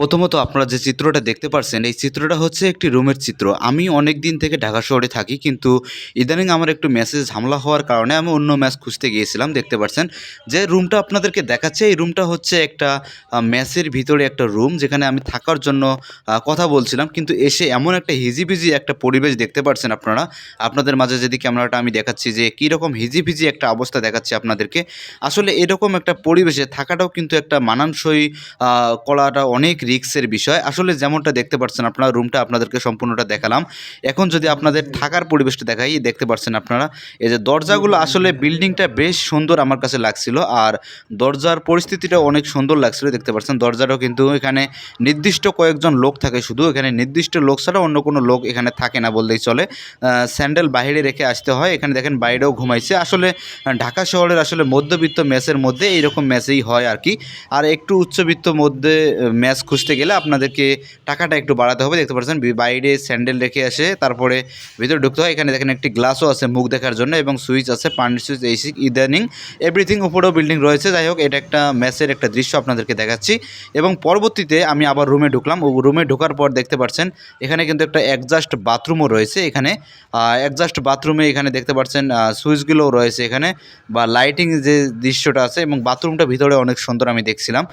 প্রথমত আপনারা যে চিত্রটা দেখতে পারছেন, এই চিত্রটা হচ্ছে একটি রুমের চিত্র। আমি অনেক দিন থেকে ঢাকা শহরে থাকি, কিন্তু ইদানিং আমার একটু মেসেজ হামলা হওয়ার কারণে আমি অন্য ম্যাচ খুঁজতে গিয়েছিলাম, দেখতে পাচ্ছেন যে রুমটা আপনাদেরকে দেখাচ্ছে, এই রুমটা হচ্ছে একটা ম্যাচের ভিতরে একটা রুম, যেখানে আমি থাকার জন্য কথা বলছিলাম, কিন্তু এসে এমন একটা হিজিবিজি একটা পরিবেশ দেখতে পাচ্ছেন আপনারা। আপনাদের মাঝে যদি ক্যামেরাটা আমি দেখাচ্ছি যে কীরকম হিজিবিজি একটা অবস্থা দেখাচ্ছি আপনাদেরকে। আসলে এরকম একটা পরিবেশে থাকাটাও কিন্তু একটা মানানসই করাটা অনেক রিক্সের বিষয়। আসলে যেমনটা দেখতে পাচ্ছেন আপনারা, রুমটা আপনাদেরকে সম্পূর্ণটা দেখালাম। এখন যদি আপনাদের থাকার পরিবেশটা দেখাই, দেখতে পাচ্ছেন আপনারা, এই যে দরজাগুলো আসলে বিল্ডিংটা বেশ সুন্দর আমার কাছে লাগছিল, আর দরজার পরিস্থিতিটা অনেক সুন্দর লাগছিল, দেখতে পাচ্ছেন। দরজাটাও কিন্তু এখানে নির্দিষ্ট কয়েকজন লোক থাকে শুধু, এখানে নির্দিষ্ট লোক ছাড়া অন্য কোনো লোক এখানে থাকে না বললেই চলে। স্যান্ডেল বাইরে রেখে আসতে হয়, এখানে দেখেন বাইরেও ঘুমাইছে। আসলে ঢাকা শহরের আসলে মধ্যবিত্ত ম্যাচের মধ্যে এইরকম ম্যাচেই হয় আর কি। আর একটু উচ্চবিত্ত মধ্যে ম্যাচ খুঁজতে গেলে আপনাদেরকে টাকাটা একটু বাড়াতে হবে। দেখতে পাচ্ছেন বাইরে স্যান্ডেল রেখে আসে, তারপরে ভিতরে ঢুকতে হয়। এখানে দেখেন একটি গ্লাসও আছে মুখ দেখার জন্য এবং সুইচ আছে পানির সুইচ, এসি, ইদানিং, এভরিথিং উপরেও বিল্ডিং রয়েছে। যাই হোক, এটা একটা ম্যাচের একটা দৃশ্য আপনাদেরকে দেখাচ্ছি। এবং পরবর্তীতে আমি আবার রুমে ঢুকলাম। রুমে ঢোকার পর দেখতে পাচ্ছেন, এখানে কিন্তু একটা অ্যাডজাস্ট বাথরুমও রয়েছে এখানে। অ্যাডজাস্ট বাথরুমে এখানে দেখতে পাচ্ছেন সুইচগুলোও রয়েছে এখানে বা লাইটিং যে দৃশ্যটা আছে এবং বাথরুমটা ভিতরে অনেক সুন্দর আমি দেখছিলাম।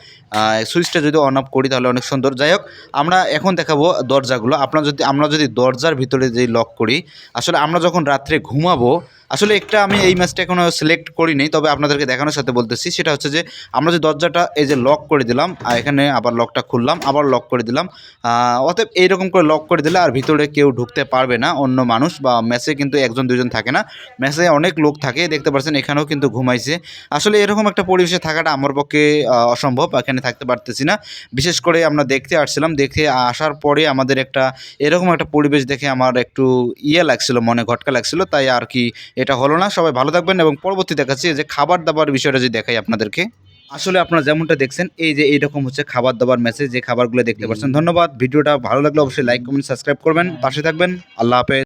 সুইচটা যদি অন অফ করি তাহলে অনেক সুন্দর। যাই হোক, আমরা এখন দেখাবো দরজাগুলো। আপনার যদি, আমরা যদি দরজার ভিতরে যে লক করি, আসলে আমরা যখন রাত্রে ঘুমাবো আসলে একটা আমি এই ম্যাচটা এখনও সিলেক্ট করিনি, তবে আপনাদেরকে দেখানোর সাথে বলতেছি। সেটা হচ্ছে যে, আমরা যে দরজাটা এই যে লক করে দিলাম আর এখানে আবার লকটা খুললাম, আবার লক করে দিলাম অতএব এইরকম করে লক করে দিলে আর ভিতরে কেউ ঢুকতে পারবে না, অন্য মানুষ বা ম্যাচে কিন্তু একজন দুজন থাকে না। ম্যাচে অনেক লোক থাকে, দেখতে পাচ্ছেন এখানেও কিন্তু ঘুমাইছে। আসলে এরকম একটা পরিবেশে থাকাটা আমার পক্ষে অসম্ভব, এখানে থাকতে পারতেছি না। বিশেষ করে আমরা দেখতে আসছিলাম, দেখে আসার পরে আমাদের একটা এরকম একটা পরিবেশ দেখে আমার একটু ইয়ে লাগছিল, মনে ঘটকা লাগছিল, তাই আর কি এটা হলো না। সবাই ভালো থাকবেন এবং পরবর্তী দেখাচ্ছি যে খাবার দাবার বিষয়টা যদি দেখাই আপনাদেরকে। আসলে আপনারা যেমনটা দেখছেন, এই যে এইরকম হচ্ছে খাবার দাবার মেসেজ যে খাবারগুলো দেখতে পাচ্ছেন। ধন্যবাদ। ভিডিওটা ভালো লাগলে অবশ্যই লাইক কমেন্ট সাবস্ক্রাইব করবেন। পাশে থাকবেন। আল্লাহ হাফেজ।